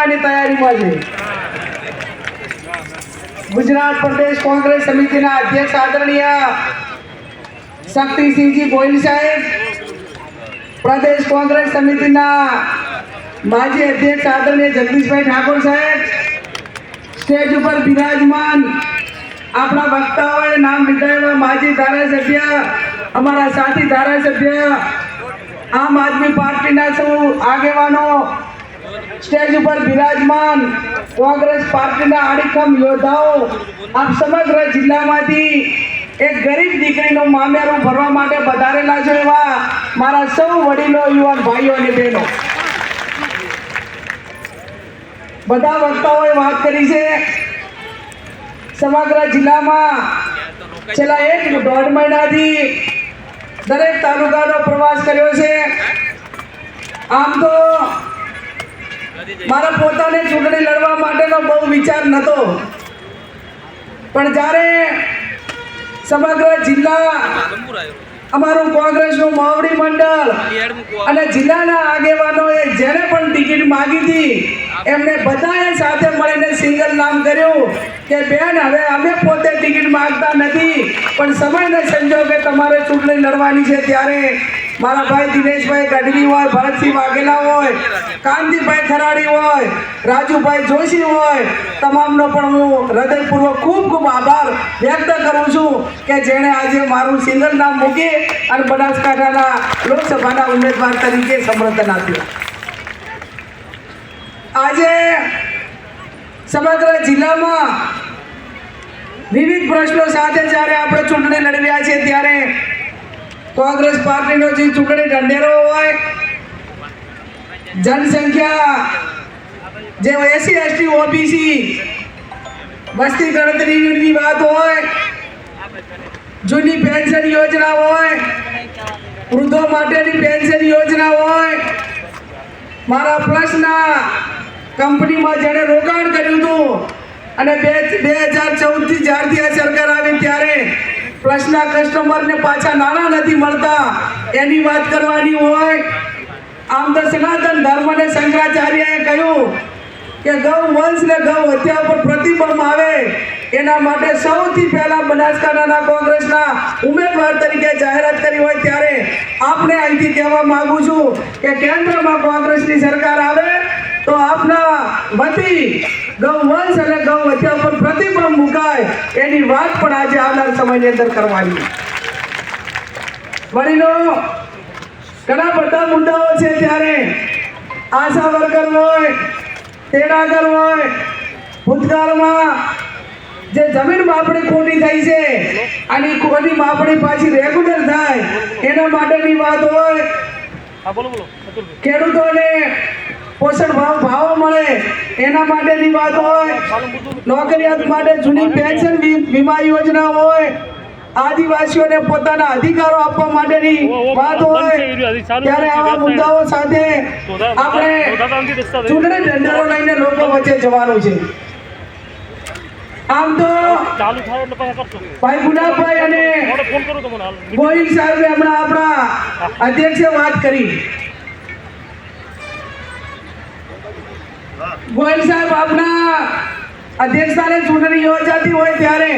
લેવાની તૈયારીમાં છે. ગુજરાત પ્રદેશ કોંગ્રેસ સમિતિના અધ્યક્ષ આદરણીય શક્તિસિંહજી ગોહિલ સાહેબ, પ્રદેશ કોંગ્રેસ સમિતિના માજી અધ્યક્ષ આદરણીય જગદીશભાઈ ઠાકોર સાહેબ, સ્ટેજ ઉપર બિરાજમાન આપણા વક્તાઓએ નામ લીધા માજી ધારાસભ્ય, અમારા સાથી ધારાસભ્ય, આમ આદમી પાર્ટીના સૌ આગેવાનો સ્ટેજ ઉપર બિરાજમાન કોંગ્રેસ પાર્ટીના અડીખમ યોદ્ધાઓ, આપ સમગ્ર જિલ્લામાંથી એક ગરીબ દીકરીનું મામેરું ભરવા માટે વધારેલા છો એવા મારા સૌ વડીલો, યુવાન ભાઈઓ અને બહેનો. બધા વક્તાઓએ વાત કરી છે, સમગ્ર જિલ્લામાં છેલ્લા એક દોઢ મહિનાથી દરેક તાલુકાનો પ્રવાસ કર્યો છે. આમ તો મારા પોતાને ચૂંટણી લડવા માટેનો બહુ વિચાર નહોતો પણ જ્યારે સમગ્ર જિલ્લા અમારું કોંગ્રેસનું માવડી મંડળ અને જિલ્લાના આગેવાનોએ જેને પણ ટિકિટ માગી હતી, એમને બધાએ સાથે મળીને સિંગલ નામ કર્યું કે, બેન, હવે અમે પોતે ટિકિટ માંગતા નથી, પણ સમયને સંજોગે તમારે ચૂંટણી લડવાની છે ત્યારે મારા ભાઈ દિનેશભાઈ ગઢવી હોય, ભરતસિંહ વાઘેલા હોય કાંતિભાઈ ખરાડી હોય, રાજુભાઈ જોશી હોય, તમામનો પણ હું હૃદયપૂર્વક ખૂબ ખૂબ આભાર વ્યક્ત કરું છું કે જેણે આજે મારું સિંગલ નામ મૂકી અને બનાસકાંઠાના લોકસભાના ઉમેદવાર તરીકે સમર્થન આપ્યું. આજે સમગ્ર જિલ્લામાં વિવિધ પ્રશ્નો સાથે જ્યારે આપણે ચૂંટણી લડવ્યા છે ત્યારે કોંગ્રેસ પાર્ટીનો જે ચૂંટણી ઢંઢેરો હોય, જનસંખ્યા જે એસી, એસટી, ઓબીસી, વસ્તી ગણતરીની વાત હોય, જૂની પેન્શન યોજના હોય, વૃદ્ધો માટેની પેન્શન યોજના હોય, મારા પ્લસના કંપનીમાં જેણે રોકાણ કર્યું હતું અને બે બે હજાર ચૌદથી જ્યારથી આ સરકાર આવી ત્યારે પ્લસના કસ્ટમરને પાછા નાણાં નથી મળતા. એની વાત કરવાની હોય, આમ તો સનાતન ધર્મ અને શંકરાચાર્યએ કહ્યું કે ગૌ વંશ ને ગૌ હત્યા પર પ્રતિબંધ આવે. એના માટે સૌથી પહેલા બનાસકાંઠાના કોંગ્રેસના ઉમેદવાર તરીકે જાહેરાત કરી હોય ત્યારે આપણે અહીંથી કહેવા માગું છું કે કેન્દ્રમાં કોંગ્રેસની સરકાર આવે તો આપના વતી ગૌ વંશ અને ગૌ હત્યા પર પ્રતિબંધ મુકાય એની વાત પણ આજે આવનાર સમયની અંદર કરવાની. વડીલો ઘણા બધા મુદ્દાઓ છે ત્યારે આશા વર્કર હોય તેડાગર હોય ભૂતકાળમાં જે જમીન માપણી ખોટી થઈ છે અને ખોટી માપણી પાછી રેગ્યુલર થાય એના માટેની વાત હોય. ખેડૂતોને પોષણ ભાવ ભાવો મળે એના માટેની વાત હોય નોકરિયાત માટે જૂની પેન્શન વીમા યોજના હોય આદિવાસીઓને પોતાના અધિકારો આપવા માટેની વાત હોય ત્યારે આવા મુદ્દાઓ સાથે આપણે ચૂંટણી ઢંઢેરો લઈને લોકો વચ્ચે જવાનું છે આમ તો ભાઈ ગુડાભાઈ અને ગોહિલ સાહેબે હમણાં આપણા અધ્યક્ષે વાત કરી ગોહિલ સાહેબ આપણા અધ્યક્ષતાને ચૂંટણી યોજાતી હોય ત્યારે